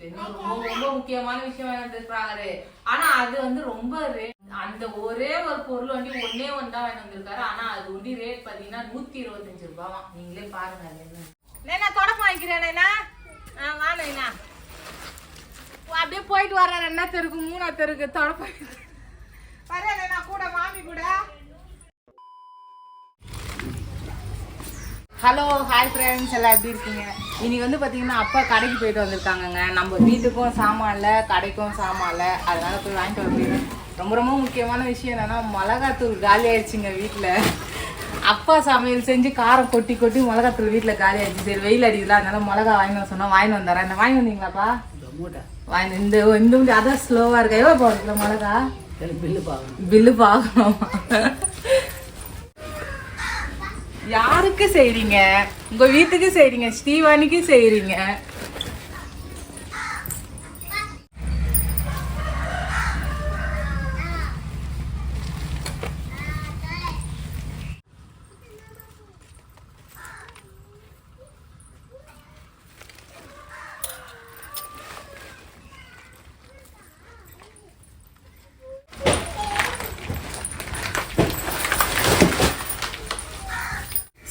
ரொம்ப ரொம்ப முக்கியமான விஷயம் வந்திருக்காரு ஆனா அது வந்து ரொம்ப அந்த ஒரே ஒரு பொருள் வண்டி ஒன்னே ஒன்று தான் வாங்கி வந்திருக்காரு. ஆனா அது ஒண்டி ரேட் பாத்தீங்கன்னா நூத்தி இருபத்தஞ்சு ரூபாவா நீங்களே பாருங்க அது என்ன. தொடக்கம் வாங்கிக்கிறேன் வாங்கினா அப்படியே போயிட்டு வர்றேன் என்ன தெருக்கு மூணா தெருக்கு தொடக்கம் வர்றேன் கூட மாமி கூட. ஹலோ ஹாய் ஃப்ரெண்ட்ஸ் எல்லாம் எப்படி இருக்கீங்க? இன்னைக்கு வந்து பார்த்தீங்கன்னா அப்பா கடைக்கு போயிட்டு வந்திருக்காங்கங்க. நம்ம வீட்டுக்கும் சாமான் இல்லை கடைக்கும் சாமான் இல்லை. அதனால போய் வாங்கிட்டு வந்து ரொம்ப ரொம்ப முக்கியமான விஷயம் என்னன்னா மிளகாத்தூள் காலி ஆயிடுச்சுங்க வீட்டில் அப்பா சமையல் செஞ்சு காரம் கொட்டி கொட்டி மிளகாத்தூள் வீட்டில் காலி ஆயிடுச்சு. சரி வெயில் அடிக்கல அதனால மிளகா வாங்கி வர சொன்னா வாங்கி வந்தாரா? என்ன வாங்கி வந்தீங்களாப்பா? வாங்கி இந்த இந்த அதான் ஸ்லோவாக இருக்கா? எவ்வளோ போடுறதுல மிளகா? பில்லு பார்க்கணும் பில்லு பார்க்கணும் யாருக்கு செய்றீங்க? உங்க வீட்டுக்கு செய்றீங்க ஸ்ரீவாணிக்கு செய்றீங்க.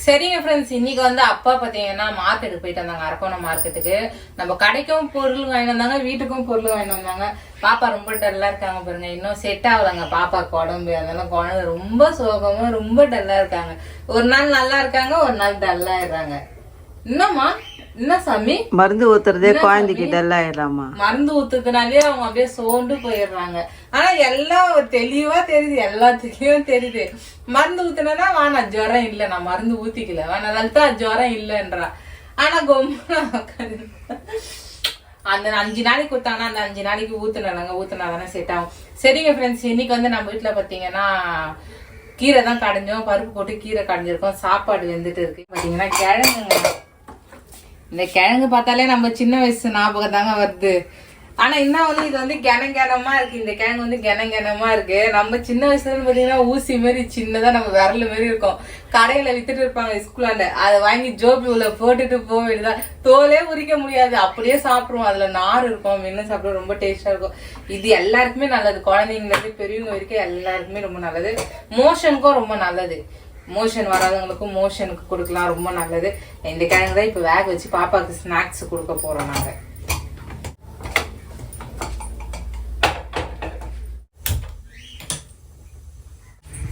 சரிங்க ஃப்ரெண்ட்ஸ் இன்னைக்கு வந்து அப்பா பார்த்தீங்கன்னா மார்க்கெட்டுக்கு போயிட்டு வந்தாங்க. அரக்கோணம் மார்க்கெட்டுக்கு நம்ம கடைக்கும் பொருள் வாங்கி வந்தாங்க வீட்டுக்கும் பொருள் வாங்கி வந்தாங்க. பாப்பா ரொம்ப டல்லாக இருக்காங்க பாருங்க. இன்னும் செட் ஆகலைங்க. பாப்பா உடம்பு அதனால குழந்தை ரொம்ப சோகமும் ரொம்ப டல்லாக இருக்காங்க. ஒரு நாள் நல்லா இருக்காங்க ஒரு நாள் டல்லாக இருக்காங்க என்னம்மா? என்ன சாமி? மருந்து ஊத்துறதே குழந்தைக்கு டெல்லா ஆயிடலாமா மருந்து ஊத்துக்கனாலே அவங்க அப்படியே சோர்ந்து போயிடுறாங்க. ஆனா எல்லாம் தெளிவா தெரியுது எல்லா தெளிவும் தெரியுது. மருந்து ஊத்துனா வேணா ஜுரம் இல்ல நான் மருந்து ஊத்திக்கல. வேணா லலிதா ஜுரம் இல்லைன்றா. ஆனா கொம்பு அந்த அஞ்சு நாளைக்கு ஊத்தாங்கன்னா அந்த அஞ்சு நாளைக்கு ஊத்துனாங்க ஊத்துனா தானே செட் ஆகும். சரிங்க ஃப்ரெண்ட்ஸ் இன்னைக்கு வந்து நம்ம வீட்டுல பாத்தீங்கன்னா கீரை தான் கடைஞ்சோம். பருப்பு போட்டு கீரை கடைஞ்சிருக்கோம். சாப்பாடு வெந்துட்டு இருக்கு. பாத்தீங்கன்னா கிழங்குங்க இந்த கிழங்கு பார்த்தாலே நம்ம சின்ன வயசு ஞாபகம் தாங்க வருது. ஆனா என்ன வந்து இது வந்து கனகனமா இருக்கு. இந்த கிழங்கு வந்து கனகனமா இருக்கு. நம்ம சின்ன வயசுல பாத்தீங்கன்னா ஊசி மாதிரி சின்னதா நம்ம விரல் மாதிரி இருக்கும். கடையில வித்துட்டு இருப்பாங்க ஸ்கூலாண்ட. அதை வாங்கி ஜோபி உள்ள போட்டுட்டு போக வேண்டியதான் தோலே உரிக்க முடியாது. அப்படியே சாப்பிடுவோம். அதுல நார் இருக்கும். மென்னு சாப்பிட ரொம்ப டேஸ்டா இருக்கும். இது எல்லாருக்குமே நல்லது. குழந்தைங்க இருந்து பெரியவங்க வரைக்கும் எல்லாருக்குமே ரொம்ப நல்லது. மோஷனுக்கும் ரொம்ப நல்லது. மோஷன் வராதவங்களுக்கும் மோஷனுக்கு கொடுக்கலாம் ரொம்ப நல்லது. இந்த கிழங்கு தான் இப்போ வேக வச்சு பாப்பாவுக்கு ஸ்நாக்ஸ் கொடுக்க போறோம் நாங்க.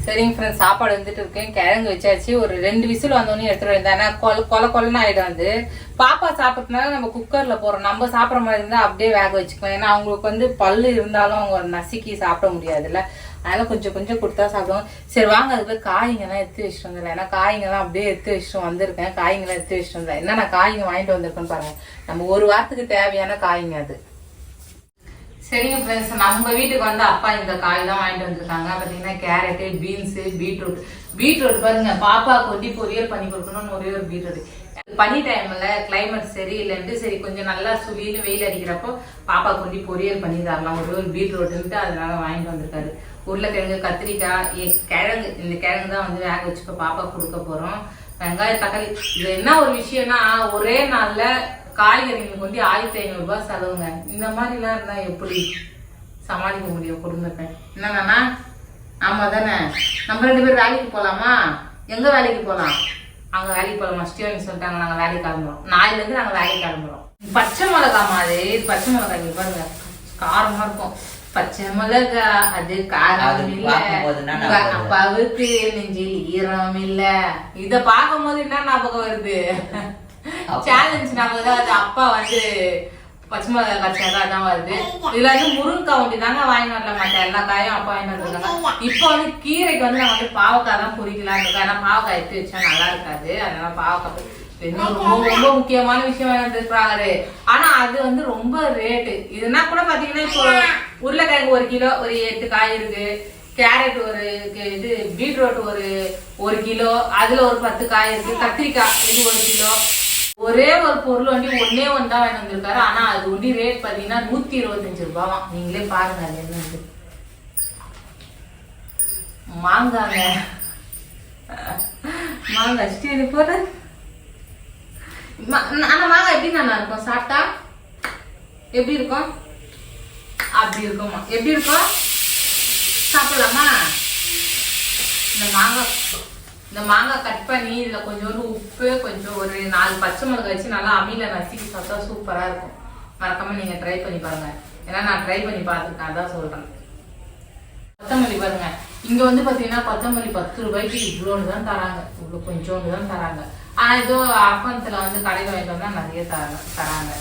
சரிங்க ஃப்ரெண்ட்ஸ் சாப்பாடு வந்துட்டு இருக்கேன் கிழங்கு வச்சாச்சு. ஒரு ரெண்டு விசில் வந்தோடனே எடுத்துட்டு வந்தேன் ஏன்னா கொல கொல கொலன்னு ஆயிடும் வந்து பாப்பா சாப்பிட்றதுனால நம்ம குக்கர்ல போகிறோம் நம்ம சாப்பிட்ற மாதிரி இருந்தால் அப்படியே வேக வச்சுக்கலாம். ஏன்னா அவங்களுக்கு வந்து பல்லு இருந்தாலும் அவங்க நசுக்கி சாப்பிட முடியாதுல்ல. அதனால கொஞ்சம் கொஞ்சம் கொடுத்தா சாப்பிடுவோம். சரி வாங்க அதுக்கு காய்ங்கெல்லாம் எடுத்து வச்சுட்டு வந்துடலாம். ஏன்னா காய்ங்கெல்லாம் அப்படியே எடுத்து வச்சுட்டு வந்திருக்கேன். காய்ங்கெல்லாம் எடுத்து வச்சுட்டு வந்தேன். என்னென்ன காய்ங்க வாங்கிட்டு வந்திருக்கேன்னு பாருங்க. நம்ம ஒரு வாரத்துக்கு தேவையான காய்ங்க அது. சரிங்க ஃப்ரெண்ட்ஸ் நம்ம வீட்டுக்கு வந்து அப்பா இந்த காய் தான் வாங்கிட்டு வந்திருக்காங்க. பார்த்தீங்கன்னா கேரட்டு பீன்ஸு பீட்ரூட் பீட்ரூட் பாருங்க பாப்பாவுக்கு வந்து பொரியல் பண்ணி கொடுக்கணும்னு ஒரே ஒரு பீட்ரூட் பனி டைம்ல கிளைமேட் சரியில்லைன்ட்டு சரி கொஞ்சம் நல்லா சுழின்னு வெயில் அடிக்கிறப்போ பாப்பா வந்து பொரியல் பண்ணி தரலாம். ஒரே ஒரு பீட்ரூட்டுன்ட்டு அதனால வாங்கிட்டு வந்திருக்காரு. உருளைக்கிழங்கு கத்திரிக்காய் கிழங்கு. இந்த கிழங்கு தான் வந்து வேக வச்சு இப்போ பாப்பா கொடுக்க போறோம். வெங்காயம் தக்காளி இது என்ன ஒரு விஷயம்னா ஒரே நாள்ல காய்கறிகளுக்கு வந்து ஆயிரத்தி ஐநூறு ரூபாய் செலவுங்க. இந்த மாதிரிலாம் இருந்தா எப்படி சமாளிக்க முடியும் குடும்பத்தை? என்னன்னா ஆமா தானே நம்ம ரெண்டு பேரும் வேலைக்கு போலாமா? எங்க வேலைக்கு போலாம்? அங்க வேலைக்கு போலாமா? ஸ்டீவன் சொல்லிட்டாங்க நாங்க வேலைக்கு கிளம்புறோம். நாளைல இருந்து நாங்க வேலைக்கு கிளம்புறோம். பச்சை மிளகா மாதிரி பச்சை மிளகா இங்க பாருங்க. காரமா இருக்கும். பச்சை மிளகா அது காரம் அது இல்ல. அப்பாவுக்கு நெஞ்சில் ஈரம் இல்ல. இத பார்க்கும்போது என்ன ஞாபகம் வருது? சேலஞ்ச் ஞாபகம் தான். வருது. அப்பா வந்து பச்சை மிளகா கட்சியாக தான் வருது. இதுல வந்து முருங்கைக்காய் ஒண்டி தாங்க வாங்கி வரல மற்ற எல்லா காயும் அப்பா வாங்கி வந்துருக்காங்க. இப்போ வந்து கீரைக்கு வந்து நான் வந்து பாவக்காய் தான் பொரிக்கலாம் இருக்கேன் ஏன்னா பாவக்காய் எடுத்து வச்சா நல்லா இருக்காது. அதனால பாவக்காய் ரொம்ப முக்கியமான விஷயம் வந்துருக்காரு ஆனா அது வந்து ரொம்ப ரேட்டு இதுனா கூட பாத்தீங்கன்னா இப்போ உருளைக்கிழங்கு ஒரு கிலோ ஒரு எட்டு காய் இருக்கு. கேரட் ஒரு இது பீட்ரூட் ஒரு ஒரு கிலோ. அதுல ஒரு பத்து காய் இருக்கு. கத்திரிக்காய் இது ஒரு கிலோ. ஒரே ஒரு பொருள் வண்டி ஒன்னே ஒன்று தான் வேணும் வந்திருக்காரு. ஆனா அது ஒண்டி ரேட் பாத்தீங்கன்னா நூத்தி இருபத்தஞ்சு ரூபாவா நீங்களே பாருங்க அது என்னது மாங்காங்க. மாங்காய் ஸ்டீல் போட்டு அந்த மாங்காய் எப்படி நல்லா இருக்கும் சாப்பிட்டா? எப்படி இருக்கும்? அப்படி இருக்குமா எப்படி இருக்கும்? சாப்பிடலாமா? இந்த மாங்காய் இந்த மாங்காய் கட் பண்ணி இதில் கொஞ்சோண்டு உப்பு கொஞ்சம் ஒரு நாலு பச்சை மிளகாய் வச்சு நல்லா அம்மியில நசுக்கி சாப்பிட்டா சூப்பராக இருக்கும். மறக்காம நீங்கள் ட்ரை பண்ணி பாருங்க. ஏன்னா நான் ட்ரை பண்ணி பார்த்துருக்கேன். அதான் சொல்கிறேன் கொத்தமல்லி பாருங்க. இங்க வந்து பாத்தீங்கன்னா கொத்தமல்லி பத்து ரூபாய்க்கு இவ்வளோன்னு தான் தராங்க. இவ்வளோ கொஞ்சோண்டு தான் தராங்க. ஆனா இதோ அப்பத்துல வந்து கடையில் வாங்கிட்டு வந்தா நிறைய தராங்க.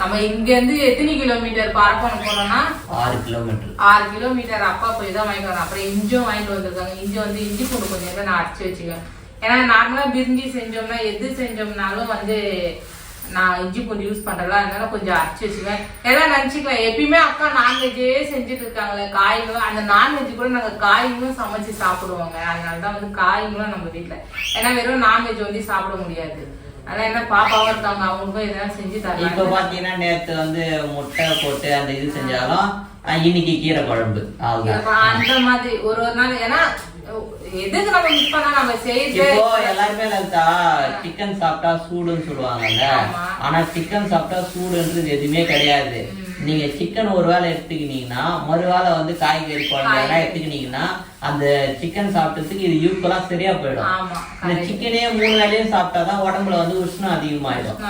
நம்ம இங்க இருந்து எத்தனை கிலோமீட்டர் பரப்பணம் போனோம்னா? ஆறு கிலோமீட்டர். ஆறு கிலோமீட்டர். அப்பா போய் தான் வாங்கிட்டு வரணும் அப்புறம் இஞ்சும் வாங்கிட்டு வந்திருக்காங்க. இஞ்சி வந்து இஞ்சி பூண்டு கொஞ்சம் நான் அரைச்சி வச்சுக்குவேன். ஏன்னா நார்மலா பிரிஞ்சி செஞ்சோம்னா எது செஞ்சோம்னாலும் வந்து நான் இஞ்சி பூண்டு யூஸ் பண்றல அதனால கொஞ்சம் அரைச்சி வச்சுக்குவேன். எல்லாம் நினச்சிக்கலாம் எப்பயுமே அக்கா நான்வெஜ்ஜே செஞ்சுட்டு இருக்காங்களே காய்களும் அந்த நான்வெஜ் கூட நாங்க காய்களும் சமைச்சு சாப்பிடுவோங்க. அதனால தான் வந்து காய்களும் நம்ம வீட்ல. ஏன்னா வெறும் நான்வெஜ் வந்து சாப்பிட முடியாது. அதனால என்ன பாப்பாவும் இருக்காங்க அவங்களுக்கும் எதாவது செஞ்சு இப்ப தரலாம் பாத்தீங்கன்னா நேத்து வந்து முட்டை போட்டு அந்த இது செஞ்சாலும் இன்னைக்கு கீரை குழம்பு. இப்ப அந்த மாதிரி ஒரு ஒரு நாள். ஏன்னா எதுக்கு நம்ம மிஸ் பண்ணா நம்ம செய்து இப்போ எல்லாருமே லலிதா சிக்கன் சாப்பிட்டா சூடுன்னு சொல்லுவாங்கல்ல. ஆனா சிக்கன் சாப்பிட்டா சூடுன்றது எதுவுமே கிடையாது. நீங்க சிக்கன் ஒரு வேளை எடுத்துக்கினீங்கன்னா மறுவேளை வந்து காய்கறி குழம்பு எடுத்துக்கினீங்கன்னா அந்த சிக்கன் சாப்பிட்டதுக்கு இது ஈக்குவலா சரியா போயிடும். இந்த சிக்கனே மூணு வேளையும் சாப்பிட்டாதான் உடம்புல வந்து உஷ்ணம் அதிகமாயிடும்.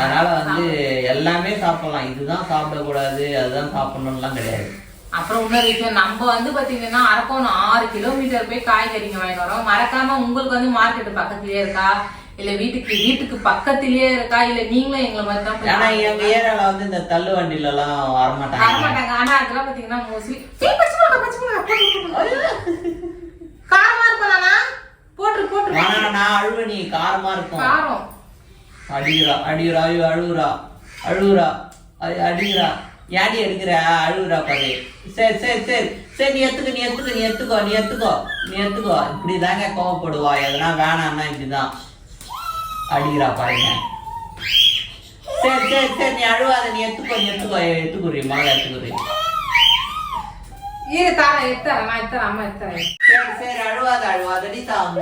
அதனால வந்து எல்லாமே சாப்பிடலாம். இதுதான் சாப்பிடக்கூடாது அதுதான் சாப்பிடணும்லாம் கிடையாது. அப்புறம் இன்னொரு விஷயம் நம்ம வந்து பாத்தீங்கன்னா அரக்கோணம் ஆறு கிலோமீட்டர் போய் காய்கறிங்க வாங்கிட்டு வரோம். மறக்காம உங்களுக்கு வந்து மார்க்கெட் பக்கத்துலயே இருக்கா? இல்ல வீட்டுக்கு வீட்டுக்கு பக்கத்திலேயே இருக்கா? இல்ல நீங்களும் எங்களை மாதிரி தான் ஆனா எங்க ஏரியால வந்து இந்த தள்ளு வண்டில எல்லாம் வரமாட்டாங்க. வரமாட்டாங்க. ஆனா அதெல்லாம் பாத்தீங்கன்னா மோஸ்ட்லி. காரமா இருப்பானா போட்டு போட்டு நான் அழுவ நீ காரமா இருக்கும். காரம். அடிக்கிறா அடிக்கிறா ஐயோ அழுகுறா அழுகுறா ஏடி எடுக்கிற அழுகுறா பாரு. சரி சரி சரி. சரி நீ எத்துக்க நீ எத்துக்க நீ எத்துக்கோ நீ எத்துக்கோ நீ எத்துக்கோ இப்படிதாங்க கோவப்படுவா. எதனா வேணாம்னா இப்படிதான் அடிக்கிறா பாருங்க. சரி சரி சரி. நீ அழுவாத நீ எத்துக்கோ நீ எத்துக்கோ எத்துக்குறி மகளை எத்துக்குறி இரு தாரேன் எடுத்துறேன் நான் அம்மா சரி சரி. அழுவாத அழுவாதடி தாங்கோ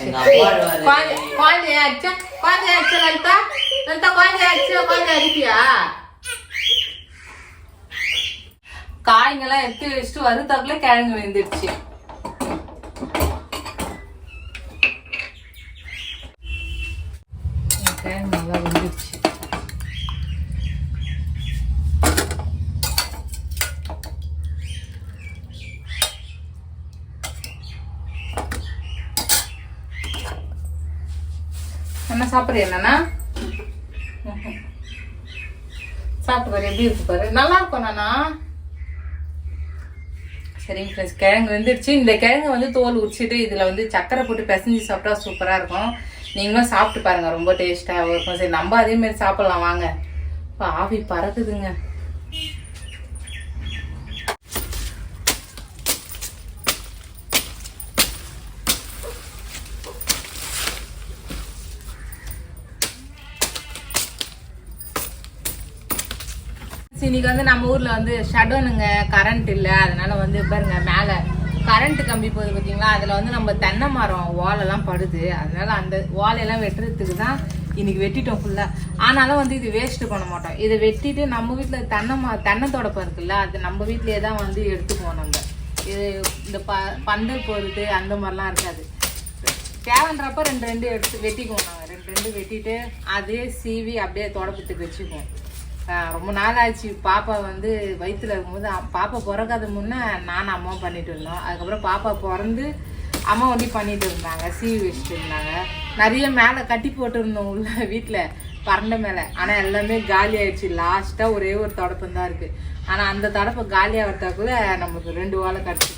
எங்க அப்பா அழுவாத குழந்தை குழந்தைய அடிச்சா குழந்தைய அடிச்சா லலிதா? லலிதா குழந்தைய அடிச்சா குழந்தை அடிப்பியா? காய்ங்கெல்லாம் எடுத்து வச்சுட்டு வருத்தாக்குல கிழங்கு வெந்துடுச்சு கிழங்கு நல்லா வெந்துடுச்சு என்ன சாப்பிட்றியா என்னன்னா சாப்பிட்டு பாரு எப்படி இருக்கு பாரு. நல்லா இருக்கும் நானா சரிங்க ஃப்ரெண்ட்ஸ் கிழங்கு வந்துடுச்சு. இந்த கிழங்கு வந்து தோல் உரிச்சிட்டு இதில் வந்து சக்கரை போட்டு பிசைஞ்சு சாப்பிட்டா சூப்பராக இருக்கும். நீங்களும் சாப்பிட்டு பாருங்கள் ரொம்ப டேஸ்ட்டாகவும் இருக்கும். சரி நம்ம அதேமாரி சாப்பிட்லாம். வாங்க. இப்போ ஆவி பறக்குதுங்க. இன்னைக்கு வந்து நம்ம ஊர்ல வந்து ஷடோனுங்க கரண்ட் இல்ல. அதனால வந்து பாருங்க மேல கரண்ட் கம்பி போகுது பாத்தீங்களா? அதுல வந்து நம்ம தென்னை மரம் ஓலெல்லாம் படுது. அதனால அந்த ஓலையெல்லாம் வெட்டுறதுக்கு தான் இன்னைக்கு வெட்டிட்டோம் ஃபுல்லா ஆனாலும் வந்து இது வேஸ்ட் பண்ண மாட்டோம். இதை வெட்டிட்டு நம்ம வீட்டுல தென்னை ம தென்னை தொடப்பம் இருக்குல்ல அது நம்ம வீட்லயே தான் வந்து எடுத்துக்குவோம் நம்ம. இது இந்த ப பந்தல் போடுறது அந்த மாதிரிலாம் இருக்காது. தேவைன்றப்ப ரெண்டு ரெண்டு எடுத்து வெட்டிக்குவோம் நாங்கள் ரெண்டு ரெண்டு வெட்டிட்டு அதே சீவி அப்படியே தொடப்பத்துக்கு வச்சுக்குவோம். ரொம்ப நாள் ஆச்சு பாப்பா வந்து வயித்துல இருக்கும்போது பாப்பா பிறக்காத முன்னே நானும் அம்மாவும் பண்ணிட்டு இருந்தோம். அதுக்கப்புறம் பாப்பா பிறந்து அம்மா ஒண்டி பண்ணிட்டு இருந்தாங்க. சீவி வச்சுட்டு இருந்தாங்க. நிறைய மேலே கட்டி போட்டிருந்தோம் உள்ள வீட்டில் பரண்டை மேலே. ஆனால் எல்லாமே காலி ஆயிடுச்சு. லாஸ்ட்டாக ஒரே ஒரு தொடப்பம் தான் இருக்குது ஆனால் அந்த தொடப்பை காலி ஆகிறதுக்குள்ள நமக்கு ரெண்டு வாழை கட்டி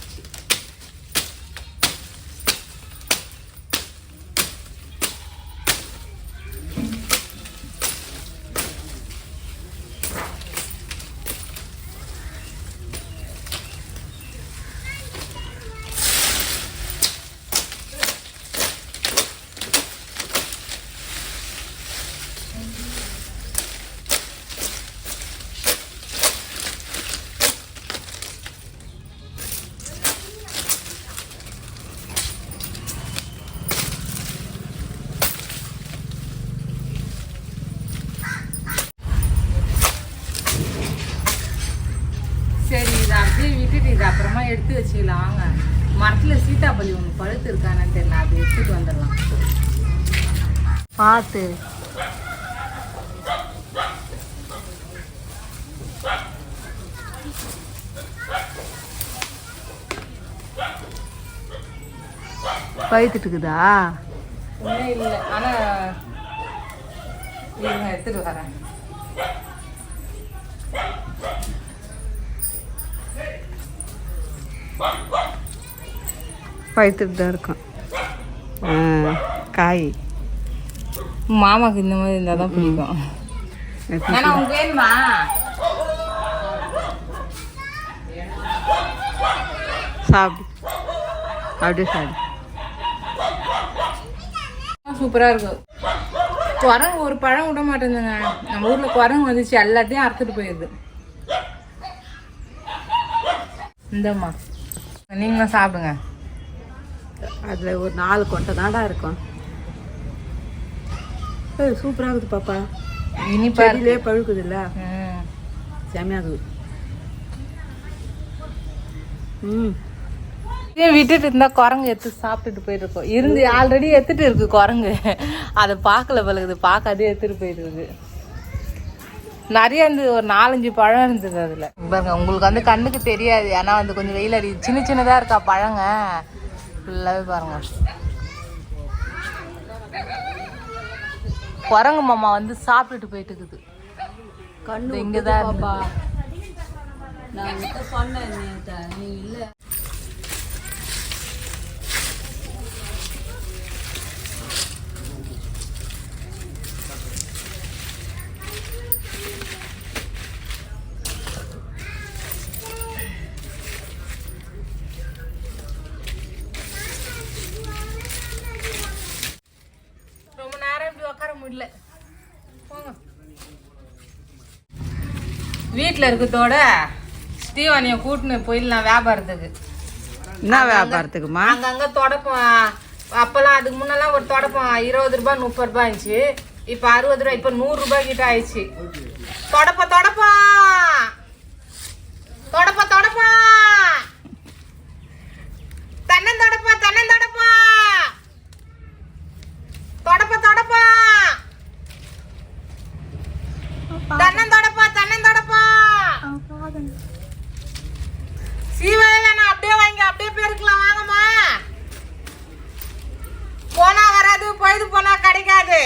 பார்த்து. பழுத்துட்டு இருக்குதா இல்லை. ஆனால் எடுத்துட்டு வரேன் பழுத்துட்டு தான் இருக்கும் காய். மாமாக்கு இந்த மாதிரி இருந்தால் தான் பிடிக்கும். ஏன்னா உனக்கு வேணுமா சாப்பிடு. அப்படியே சாப்பிடு. சூப்பராக இருக்கும் குரங்கு ஒரு பழம் விட மாட்டேங்குதுங்க. நம்ம ஊரில் குரங்கு வந்துச்சு எல்லாத்தையும் அறுத்துட்டு போயிடுது இந்தம்மா. நீங்களும் சாப்பிடுங்க. அதில் ஒரு நாலு கொட்டை தாண்டா இருக்கும். ஏய், சூப்பரா இருக்குது பாப்பா. இனிப்பா. செடியிலே பழுக்குதுல்ல. செமையாகுது ம். விட்டுட்டு இருந்தா குரங்கு எடுத்து சாப்பிட்டுட்டு போயிருக்கோம் இருந்து ஆல்ரெடி எடுத்துட்டு இருக்கு குரங்கு. அதை பார்க்கல பழகுது பார்க்காதே எடுத்துட்டு போயிருக்கு நிறைய இருந்தது ஒரு நாலஞ்சு பழம் இருந்தது அதுல. பாருங்க உங்களுக்கு வந்து கண்ணுக்கு தெரியாது. ஆனா வந்து கொஞ்சம் வெயில் அடி சின்ன சின்னதா இருக்கா பழங்க. ஃபுல்லாவே பாருங்க. குரங்கு மாமா வந்து சாப்பிட்டுட்டு போயிட்டு இருக்குது கண்ணு இருந்தது. நான் சொன்னேன் நீ இல்லை. வீட்டில் இருக்கிறதோட ஸ்டீவானியை கூட்டின்னு போயிடலாம் வியாபாரத்துக்கு. என்ன வியாபாரத்துக்குமா? அங்கங்க தொடப்பம் அப்பெல்லாம் அதுக்கு முன்னெல்லாம் ஒரு தொடப்பம் இருபது ரூபாய் முப்பது ரூபாய் இருந்துச்சு. இப்போ அறுபது ரூபாய் இப்போ நூறு ரூபாய் கிட்ட ஆயிடுச்சு. தொடப்ப தொடப்பா தொடப்ப தொடப்பா தென்னந்தொடப்பா தென்னந்தொடப்பா தொடப்ப தொடப்பா தென்னந்தொடப்பா தென்னந்தொடப்பா சீவையில நான் அப்படியே வாங்கி அப்படியே பெருக்கலாம் வாங்கம்மா போனா வராது பொழுது போனா கிடைக்காது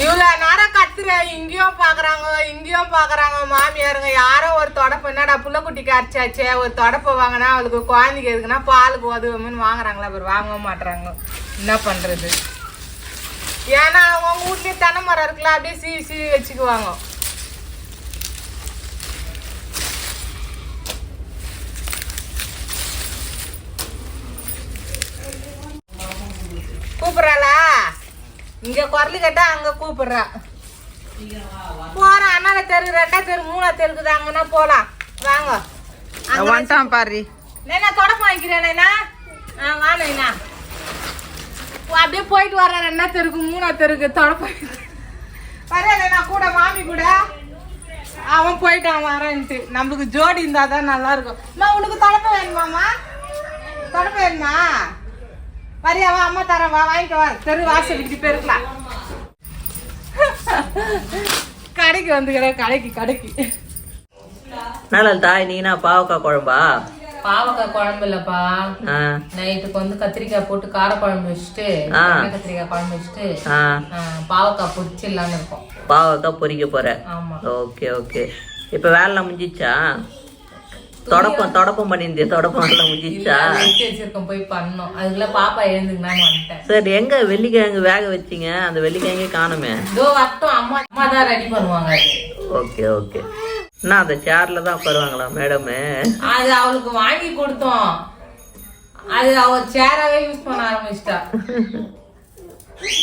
இவ்வளோ நேரம் கத்துறேன் இங்கேயும் பார்க்குறாங்க பாக்குறாங்க மாமியாருங்க. யாரோ ஒரு தொடப்பு என்னடா புள்ளை குட்டி கரைச்சாச்சே ஒரு தொடப்பை வாங்கினா அவளுக்கு குழந்தைக்கு எதுக்குன்னா பாலுக்கு உதவுமென்னு வாங்குறாங்களா அப்புறம் வாங்க மாட்டுறாங்க என்ன பண்ணுறது ஏன்னா அவங்க வீட்லயே தென்னை மரம் இருக்குல்ல அப்படியே சீவி சீவி வச்சுக்குவாங்க. கூப்பிடுறாளா? இங்க குரல் கேட்டா அங்க கூப்பிடுறா. போறோம் அண்ணால தெரு ரெண்டா தெரு மூணா தெருக்குது அங்கன்னா போலாம். வாங்க. வந்துட்டான் பாரு. நைனா தொடப்பம் நைனா. ஆ வா நைனா. ஓ, அப்படியே போயிட்டு வரேன் ரெண்டா தெருக்கு மூணா தெருக்கு தொடப்பம். வரேன் நைனா கூட மாமி கூட. அவன் போயிட்டான் வரேன்ட்டு. நம்மளுக்கு ஜோடி இருந்தா தான் நல்லா இருக்கும் அம்மா உனக்கு தொடப்பம் வேணுமாம்மா தொடப்பம் வேணுமா? வரியா வா அம்மா தரேன் வா வாங்கிக்க வா. தெரு வாசல் இப்படி பெருக்கலாம். கடைக்கு வந்துக்கிறேன் கடைக்கு கடைக்கு. தாய் நீனா பாவக்காய் குழம்பா? பாவக்காய் குழம்பு இல்லப்பா. நைட்டுக்கு வந்து கத்திரிக்காய் போட்டு கார குழம்பு வச்சுட்டு கத்திரிக்காய் குழம்பு வச்சுட்டு பாவக்காய் பொரிச்சிடலான்னு இருக்கோம். பாவக்காய் பொரிக்க போற? Okay okay. இப்போ வேலைலாம் முடிஞ்சிச்சா? தொடப்பம் தொடப்பம் பண்ணியிருந்தியா தொடப்பம் எல்லாம் முடிஞ்சிச்சா? வச்சிருக்கோம் போய் பண்ணோம் அதுக்குள்ள பாப்பா எழுந்துக்கலான்னு வந்துட்டேன். சரி எங்க வெள்ளிக்கிழங்கு வேக வச்சீங்க? அந்த வெள்ளிக்கிழங்கே காணுமே. இதோ வரட்டும் அம்மா அம்மா தான் ரெடி பண்ணுவாங்க. Okay okay. என்ன அந்த சேர்ல தான் உட்காருவாங்களா மேடமு அது அவளுக்கு வாங்கி கொடுத்தோம். அது அவ சேராவே யூஸ் பண்ண ஆரம்பிச்சிட்டா.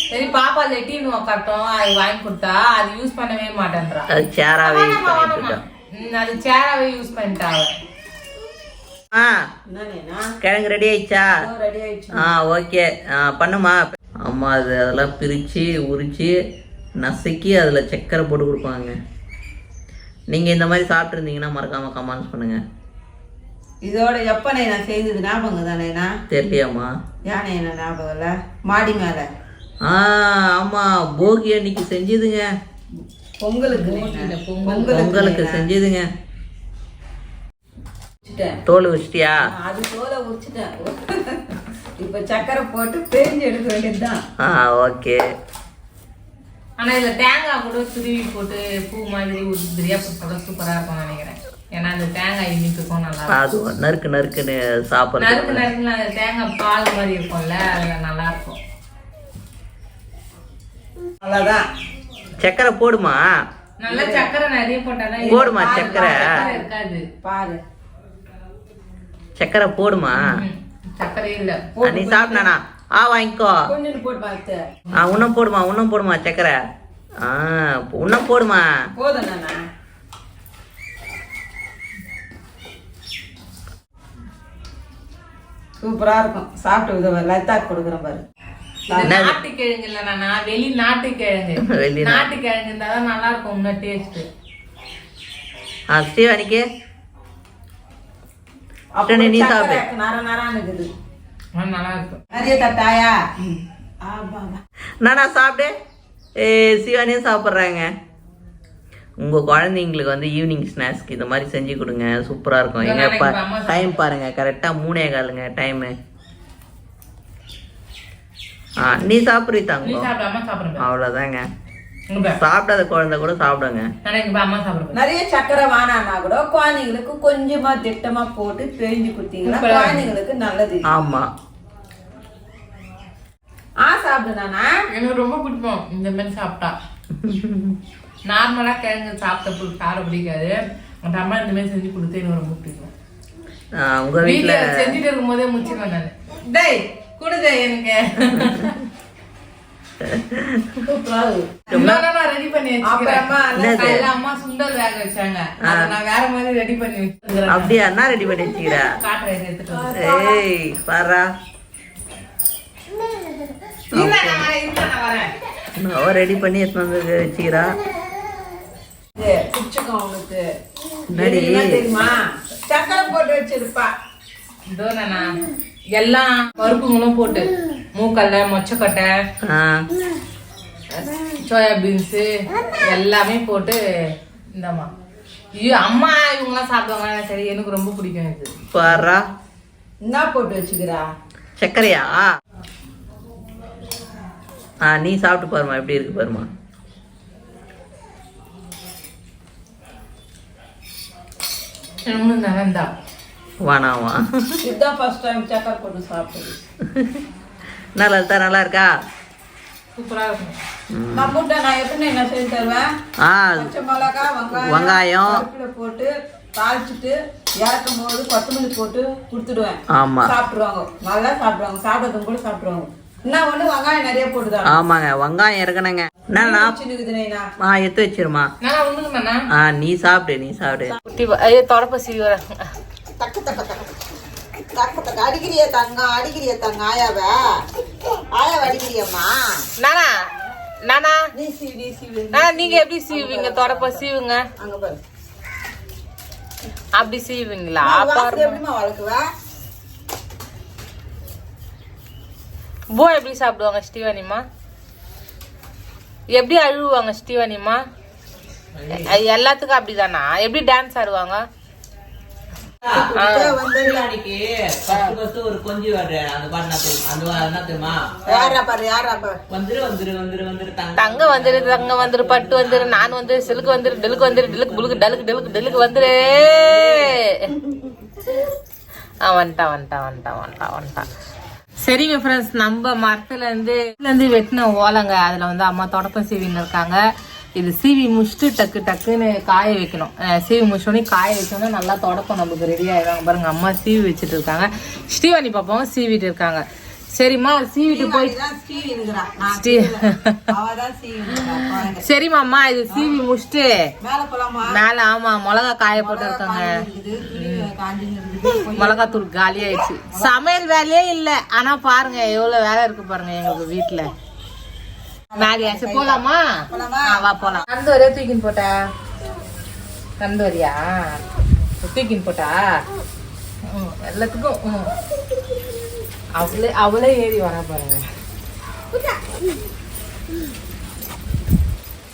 சரி பாப்பா லெட்டின் உக்காட்டும். அது வாங்கி கொடுத்தா அது யூஸ் பண்ணவே மாட்டேன்றா. அது சேராவே யூஸ் பண்ணிட்டு அது சேராவே யூஸ் பண்ணிட்டா அவ ஆ கிழங்கு ரெடி ஆயிடுச்சா? ரெடி ஆயிடுச்சு. ஆ ஓகே ஆ பண்ணுமா? அம்மா அது அதெல்லாம் பிரித்து உரித்து நசுக்கி அதில் சக்கரை போட்டு கொடுப்பாங்க. நீங்கள் இந்த மாதிரி சாப்பிட்ருந்தீங்கன்னா மறக்காமல் கமெண்ட்ஸ் பண்ணுங்கள் இதோட எப்பனே நான் செய்தது ஞாபகம் தானேண்ணா தெரியலையாம்மா. யானை என்ன ஞாபகம் இல்லை? மாடி மேலே. ஆ ஆமாம் போகி அன்னைக்கு செஞ்சுதுங்க. பொங்கலுக்கு பொங்கலுக்கு செஞ்சுதுங்க. தோல் வச்சிட்டியா அது தோலை உரிச்சிட்டேன். இப்போ சக்கரை போட்டு பிரிஞ்சு எடுக்க வேண்டியதுதான். ஆ ஓகே. ஆனா இதுல தேங்காய் கூட துருவி போட்டு பூ மாதிரி உதிரியா போட்டு சூப்பரா இருக்கும் நினைக்கிறேன். ஏன்னா அந்த தேங்காய் இனிப்புக்கும் நல்லா அது நறுக்கு நறுக்குன்னு சாப்பிட்றது நறுக்கு நறுக்குன்னு அந்த தேங்காய் பால் மாதிரி இருக்கும்ல அதுல நல்லா இருக்கும். அவ்வளோதான் சக்கரை போடுமா? நல்லா சக்கரை நிறைய போட்டாதான் போடுமா சக்கரை? இருக்காது. பாரு சக்கரை போடுமா? ம், சக்கரையே இல்ல. நீ சாப்பிட்டானா? ஆ வாங்கிக்கோ. ஆ இன்னும் போடுமா? இன்னும் போடுமா சக்கரை? ஆ இன்னும் போடுமா? சூப்பரா இருக்கும். சாப்பிட்டு வித லத்தாக்கு கொடுக்குறேன் பாரு. நாட்டு கிழங்கு இல்ல நானா? வெளி நாட்டு கிழங்கு வெளி நாட்டு கிழங்கு இருந்தாதான் நல்லா இருக்கும் இன்னும் டேஸ்ட் சரி, நீ சாப்பிடு. நர நரான்னு இருக்குது நல்லா இருக்கும் நிறைய தட்டாயா? ஆமா நானா சாப்பிடு. ஏ சிவானியும் சாப்பிட்றாங்க. உங்கள் குழந்தைங்களுக்கு வந்து ஈவினிங் ஸ்நாக்ஸ்க்கு இந்த மாதிரி செஞ்சு கொடுங்க. சூப்பராக இருக்கும். எங்க நாளைக்கு பா இப்ப அம்மா டைம் பாருங்க கரெக்டாக மூணே காலுங்க டைமு நீ சாப்பிட்றீ நீ தாங்க சாப்பிடாம சாப்பிடுங்க அவ்வளோதாங்க. சாப்பிடாத குழந்தை கூட சாப்பிடுங்க. நிறைய சக்கரை வேணான்னா கூட குழந்தைங்களுக்கு கொஞ்சமா திட்டமா போட்டு பிழிஞ்சு கொடுத்தீங்கன்னா. குழந்தைங்களுக்கு நல்லது. ஆமாம் ஆ சாப்பிடு நானா? எனக்கு ரொம்ப பிடிக்கும். இந்த மாதிரி சாப்பிட்டா. நார்மலா கிழங்கு சாப்பிட்ட சாப்பிட பிடிக்காது. அந்த அம்மா இந்த மாதிரி செஞ்சு கொடுத்து எனக்கு ரொம்ப பிடிக்கும். உங்கள் வீட்டுல வீட்டில் செஞ்சுட்டு இருக்கும் போதே முடிச்சிருவேன் நான். டேய் கொடுங்க எனக்கு. ரெடி பண்ணி வச்சுக்கிறேன். அம்மா சுண்டல் வேக வச்சாங்க. நான் வேற மாதிரி ரெடி பண்ணி வச்சுக்கிறேன். அப்படியா? என்ன ரெடி பண்ணி வச்சுக்கிற? காட்டுறேன் எடுத்துட்டு. ஏய் பாரா. அவ ரெடி பண்ணி எடுத்து வச்சுக்கிறா? அவனுக்கு தெரியுமா? சக்கரை போட்டு வச்சிருப்பா. இதோ நானா. எல்லாம் பருப்புங்களும் போட்டு மூக்கல்ல மொச்சக்கொட்டை சோயா பீன்ஸு எல்லாமே போட்டு இந்தம்மா. ஐயோ அம்மா இவங்கெல்லாம் சாப்பிடுவாங்க சரி எனக்கு ரொம்ப பிடிக்கும் இது. பாரா. என்ன போட்டு வச்சுக்கிறா. சர்க்கரையா? ஆ நீ சாப்பிட்டு பாருமா எப்படி இருக்கு பாருமா இன்னும் நல்லா வானாவா? இதுதான் ஃபர்ஸ்ட் டைம் சக்கரை போட்டு சாப்பிடுது நல்லா இருக்கா? நல்லா இருக்கா. இருக்கும் நான் எப்படி என்ன செஞ்சு தருவேன்? ஆ பச்சை மிளகா வெங்காயம் வெங்காயம். போட்டு தாளிச்சிட்டு இறக்கும் போது கொத்தமல்லி போட்டு கொடுத்துடுவேன். ஆமா. சாப்பிடுவாங்க நல்லா சாப்பிடுவாங்க. சாப்பிட்டதும் கூட சாப்பிடுவாங்க என்ன ஒண்ணு வெங்காயம் நிறைய போட்டுதான் ஆமாங்க வெங்காயம் இறக்கணுங்க என்னண்ணா? ஆ எடுத்து வச்சிருமா? ஆ நீ சாப்பிடு நீ சாப்பிடு. குட்டி ஐயோ தொடப்ப சீவர அடிக்கிறிய தங்கம் அடிக்கிறிய தங்க ஆயாவ? ஆயாவ அடிக்கிறியம்மா? நானா? நானா? நீ சீவி நீ சீவி நானா நீங்க எப்படி சீவுவீங்க? தொடப்ப சீவுங்க. அங்க பாரு. அப்படி பாருங்க. எப்படிமா வளர்க்குவ? போ எப்படி சாப்பிடுவாங்க ஸ்டீவானிமா எப்படி அழுவாங்க ஸ்டீவானிமா எ- எல்லாத்துக்கும் அப்படிதானா? எப்படி டான்ஸ் ஆடுவாங்க? ஒரு கொஞ்சி வர்றேன் அந்த பாட்டு என்ன தெரியும் அந்த வா- என்ன தெரியுமா? யாரா பாரு யாரா பாரு. வந்துரு வந்துரு வந்துரு வந்துரு தங்க. வந்துரு தங்க வந்துரு பட்டு வந்துரு நான் வந்து சிலுக்கு வந்துரு டெலுக்கு வந்துரு டெலுக்கு புலுக்கு டலுக்கு டெலுக்கு டெலுக்கு வந்துரு. ஆ வந்துட்டான் வந்துட்டான் வந்துட்டான் வந்துட்டான் வந்துட்டான் சரிங்க ஃப்ரெண்ட்ஸ் நம்ம மரத்துல இருந்து வெட்டின ஓலைங்க. அதுல வந்து அம்மா தொடப்பம் சீவின்னு இருக்காங்க. இது சீவி முடிச்சுட்டு டக்கு டக்குன்னு காய வைக்கணும். சீவி முடிச்சோடனே காய வச்சோன்னா நல்லா தொடப்பம் நமக்கு ரெடி ஆயிடும். பாருங்க அம்மா சீவி வச்சுட்டு இருக்காங்க ஸ்ரீவாணி பாப்பாவும் சீவிட்டு இருக்காங்க. சரிம்மா சீவிட்டு போய் சரிம்மாம்மா இது சீவி முடிச்சுட்டு மேல ஆமா மிளகா காய போட்டு இருக்காங்க. போய் மிளகாத்தூள் காலி ஆயிடுச்சு சமையல் வேலையே இல்ல. ஆனா பாருங்க எவ்வளவு வேலை இருக்கு பாருங்க எங்களுக்கு வீட்டுல சரி போலாமா? வா போலாம். கந்து வரையா தூக்கின்னு போட்டா? கந்து வரியா தூக்கின்னு போட்டா? ம், எல்லாத்துக்கும் ம். அவளே அவளே ஏறி வர பாருங்க.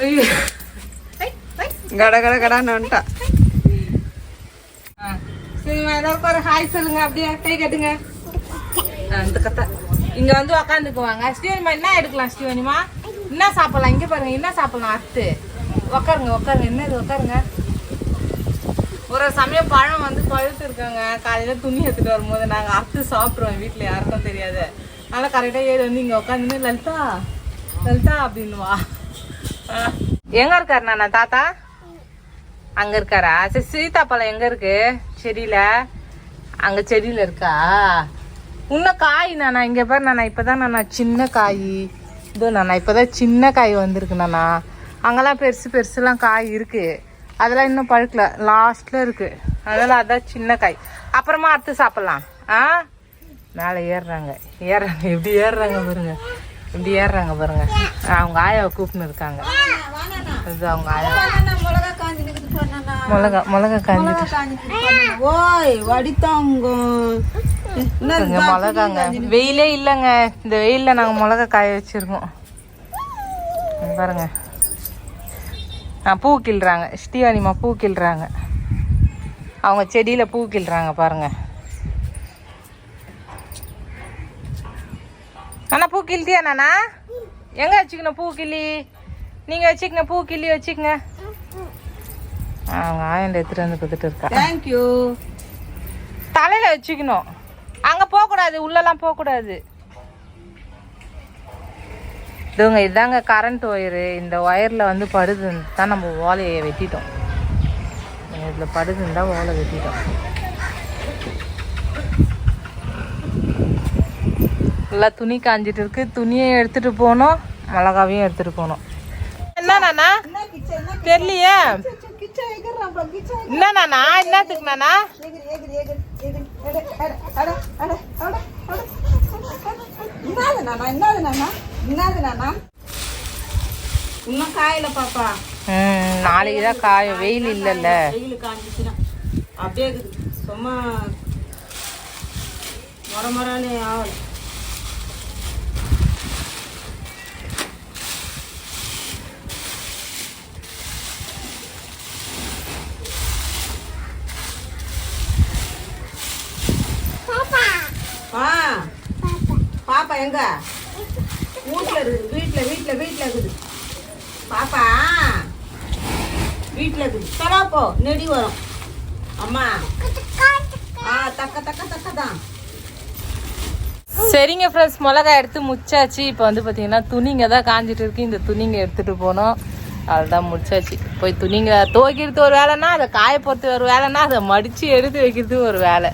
ஐயோ. கட கட கடான்னு வந்துட்டா. ஏதாவது ஒரு ஹாய் சொல்லுங்க அப்படியே கை கட்டுங்க. ஆ, இந்த கத்தை இங்க வந்து உக்காந்துக்குவாங்க. ஸ்ரீவனிமா என்ன எடுக்கலாம் ஸ்ரீவனிமா? என்ன சாப்பிடலாம்? இங்கே பாருங்க என்ன சாப்பிடலாம்? அத்து. உக்காருங்க உக்காருங்க. என்னது உக்காருங்க? ஒரு சமயம் பழம் வந்து பழுத்து இருக்காங்க. காலையில் துணி எடுத்துட்டு வரும்போது நாங்கள் அத்து சாப்பிடுவோம் வீட்டில் யாருக்கும் தெரியாது. அதனால் கரெக்டாக ஏறி வந்து இங்கே உட்காந்து லலிதா லலிதா அப்படின்னுவா. ஆ. இருக்காரு நானா? தாத்தா? அங்கே இருக்காரா? சரி சீதாப்பழம் எங்கே இருக்கு? செடியில. அங்கே செடியில் இருக்கா? இன்னும் காய் நானா? இங்கே பாரு நானா இப்பதான் நானா சின்ன காய். இதோ நானா இப்பதான் சின்ன காய் வந்திருக்கு நானா. அங்கெல்லாம் பெருசு பெருசுலாம் காய் இருக்குது அதெல்லாம் இன்னும் பழுக்கல. லாஸ்ட்டில் இருக்குது அதனால் அதான் சின்ன காய். அப்புறமா அறுத்து சாப்பிட்லாம். ஆ? மேலே ஏறுறாங்க. ஏறுறாங்க. எப்படி ஏறுறாங்க பாருங்க. இப்படி ஏறுறாங்க பாருங்க. அவங்க ஆயாவை கூப்பின்னு இருக்காங்க. அது அவங்க ஆயா. மிளகா மிளகா காஞ்சிட்டு. ஓய் வடித்தாங்க. மிளகாங்க. வெயிலே இல்லைங்க. இந்த வெயில்ல நாங்க மிளகா காய வச்சிருக்கோம். பாருங்க. பூ கிள்றாங்க. ஸ்ரீவாணிமா பூ கிள்றாங்க. அவங்க செடியில பூ கிள்றாங்க பாருங்க. நானா எங்க வச்சுக்கணும் பூ கிள்ளி? நீங்க வச்சுக்கங்க பூ கிள்ளி வச்சுக்கங்க அவங்க ஆயண்ட எடுத்துட்டு வந்து கொடுத்துட்டு இருக்கா. தேங்க்யூ தலையில வச்சுக்கணும். அங்க போக கூடாது உள்ளெல்லாம் போக கூடாது இதுங்க இதாங்க கரண்ட் ஒயரு இந்த ஒயர்ல வந்து படுதுன்னு தான் நம்ம ஓலையை வெட்டிட்டோம். இதுல படுதுன்னு தான் ஓலை வெட்டிட்டோம். நல்லா துணி காஞ்சிட்டு இருக்கு துணியை எடுத்துட்டு போகணும் மிளகாவையும் எடுத்துட்டு போகணும் என்னண்ணா தெரியலையே என்னண்ணா என்னத்துக்கு நானா? எகிரி எகிரி எகிரி எகிரி அட அட அட அட அட இன்னாது நானா? இன்னாது நானா இன்னாது நானா? இன்னும் காயில பாப்பா நாளைக்கு தான் காயும் வெயில் இல்லைல்ல. வெயில் காஞ்சிச்சுன்னா அப்படியே சும்மா மொர மொரன்னு ஆகல ஆ பாப்பா எங்க? வீட்டில் இருக்குது வீட்டில் வீட்டில் வீட்டில் இருக்குது. பாப்பா. வீட்டில் இருக்குது. தலா போ நெடி வரும். அம்மா. ஆ தக்க தக்க தக்க தான். சரிங்க ஃப்ரெண்ட்ஸ் மிளகாய் எடுத்து முச்சாச்சு. இப்போ வந்து பார்த்தீங்கன்னா துணிங்க தான் காஞ்சிட்டு இருக்கு. இந்த துணிங்க எடுத்துகிட்டு போனோம். அதுதான் முடிச்சாச்சு போய் துணிங்க துவைக்கிறது ஒரு வேலைன்னா அதை காய போகிறது ஒரு வேலைன்னா அதை மடித்து எடுத்து வைக்கிறது ஒரு வேலை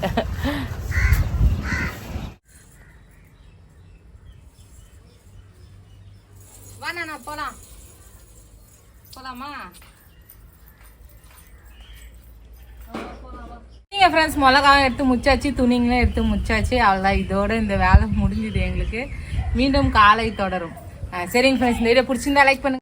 வாண்ணா போலாம் போலாமா நீங்கள் ஃப்ரெண்ட்ஸ் மிளகாவும் எடுத்து முச்சாச்சு துணிங்களும் எடுத்து முச்சாச்சு. அவ்வளோதான் இதோட இந்த வேலை முடிஞ்சுது எங்களுக்கு. மீண்டும் காலை தொடரும். சரிங்க ஃப்ரெண்ட்ஸ் இந்த வீடியோ பிடிச்சிருந்தா லைக் பண்ணுங்கள்